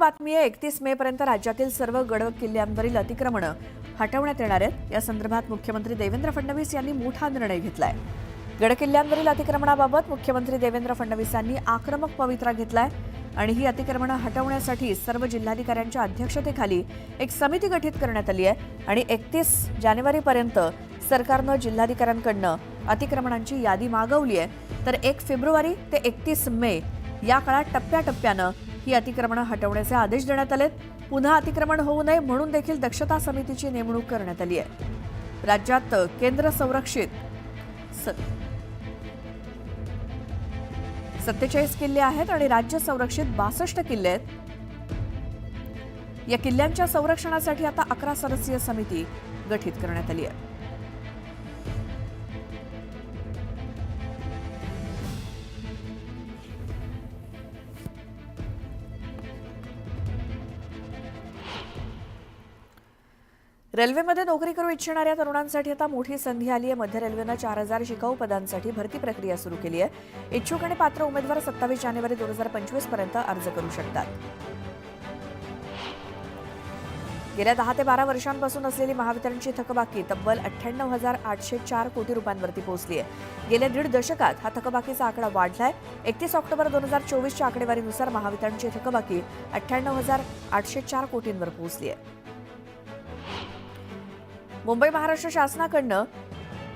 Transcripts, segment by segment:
बातमी आहे एकतीस मे पर्यंत राज्यातील सर्व गड किल्ल्यांवरील अतिक्रमणं हटवण्यात येणार आहेत. या संदर्भात मुख्यमंत्री देवेंद्र फडणवीस यांनी मोठा निर्णय घेतलाय. गडकिल्ल्यांवरील अतिक्रमणाबाबत मुख्यमंत्री देवेंद्र फडणवीसांनी आक्रमक पवित्रा घेतलाय आणि ही अतिक्रमणं हटवण्यासाठी सर्व जिल्हाधिकाऱ्यांच्या अध्यक्षतेखाली एक समिती गठीत करण्यात आली आहे आणि एकतीस जानेवारीपर्यंत सरकारनं जिल्हाधिकाऱ्यांकडनं अतिक्रमणांची यादी मागवली आहे. तर एक फेब्रुवारी ते एकतीस मे या काळात टप्प्याटप्प्यानं ही अतिक्रमणं हटवण्याचे आदेश देण्यात आलेत. पुन्हा अतिक्रमण होऊ नये म्हणून देखील दक्षता समितीची नेमणूक करण्यात आली आहे. राज्यात केंद्र संरक्षित. स- सत्तेचाळीस किल्ले आहेत आणि राज्य संरक्षित बासष्ट किल्ले आहेत. या किल्ल्यांच्या संरक्षणासाठी आता अकरा सदस्यीय समिती गठीत करण्यात आली आहे. रेल्वेमध्ये नोकरी करू इच्छिणाऱ्या तरुणांसाठी आता मोठी संधी आली आहे. मध्य रेल्वेनं चार हजार शिकाऊ पदांसाठी भरती प्रक्रिया सुरू केली आहे. इच्छुक आणि पात्र उमेदवार सत्तावीस जानेवारी दोन हजार पंचवीसपर्यंत अर्ज करू शकतात. गेल्या दहा ते बारा वर्षांपासून असलेली महावितरणची थकबाकी तब्बल अठ्ठ्याण्णव हजार आठशे चार कोटी रुपयांवरती पोहोचली आहे. गेल्या दीड दशकात हा थकबाकीचा आकडा वाढलाय. एकतीस ऑक्टोबर दोन हजार चोवीसच्या आकडेवारीनुसार महावितरणची थकबाकी अठ्ठ्याण्णव हजार आठशे चार कोटींवर पोहोचली आहे. मुंबई महाराष्ट्र शासनाकडनं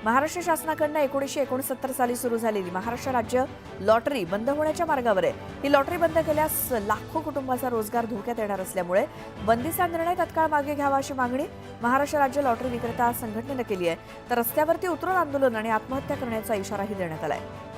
महाराष्ट्र शासनाकडनं एकोणीसशे एकोणसत्तर साली सुरू झालेली महाराष्ट्र राज्य लॉटरी बंद होण्याच्या मार्गावर आहे. ही लॉटरी बंद केल्यास लाखो कुटुंबाचा रोजगार धोक्यात येणार असल्यामुळे बंदीचा निर्णय तत्काळ मागे घ्यावा अशी मागणी महाराष्ट्र राज्य लॉटरी विक्रेता संघटनेनं केली आहे. तर रस्त्यावरती उतरून आंदोलन आणि आत्महत्या करण्याचा इशाराही देण्यात आला आहे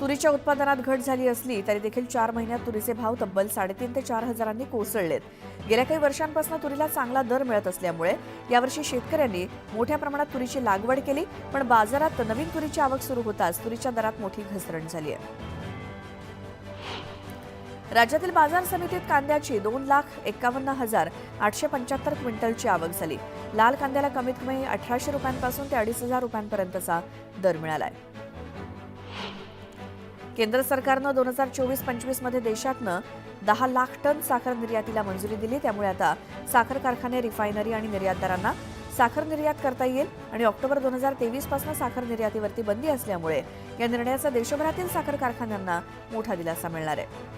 तुरीच्या उत्पादनात घट झाली असली तरी देखील चार महिन्यात तुरीचे भाव तब्बल साडेतीन ते चार हजारांनी कोसळलेत. गेल्या काही वर्षांपासून तुरीला चांगला दर मिळत असल्यामुळे यावर्षी शेतकऱ्यांनी मोठ्या प्रमाणात तुरीची लागवड केली पण बाजारात नवीन तुरीची आवक सुरू होताच तुरीच्या दरात मोठी घसरण झाली आहे राज्यातील बाजार समितीत कांद्याची दोन लाख एकावन्न हजार आठशे पंच्याहत्तर क्विंटलची आवक झाली. लाल कांद्याला कमीत कमी अठराशे रुपयांपासून ते अडीच हजार रुपयांपर्यंतचा दर मिळाला आहे केंद्र सरकारनं दोन हजार चोवीस पंचवीसमध्ये देशातनं दहा लाख टन साखर निर्यातीला मंजुरी दिली. त्यामुळे आता साखर कारखाने रिफायनरी आणि निर्यातदारांना साखर निर्यात करता येईल आणि ऑक्टोबर दोन हजार तेवीसपासून साखर निर्यातीवरती बंदी असल्यामुळे या निर्णयाचा देशभरातील साखर कारखान्यांना मोठा दिलासा मिळणार आहे.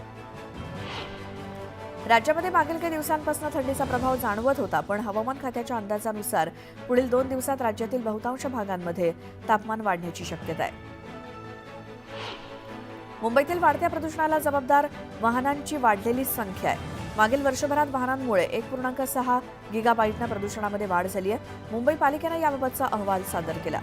राज्यामध्ये मागील काही दिवसांपासून थंडीचा प्रभाव जाणवत होता पण हवामान खात्याच्या अंदाजानुसार पुढील दोन दिवसात राज्यातील बहुतांश भागांमध्ये तापमान वाढण्याची शक्यता आहे. मुंबईतील वाढत्या प्रदूषणाला जबाबदार वाहनांची वाढलेली संख्या आहे. मागील वर्षभरात वाहनांमुळे एक पूर्णांक सहा गिगाबाईटनं प्रदूषणामध्ये वाढ झाली आहे. मुंबई पालिकेनं याबाबतचा अहवाल सादर केला.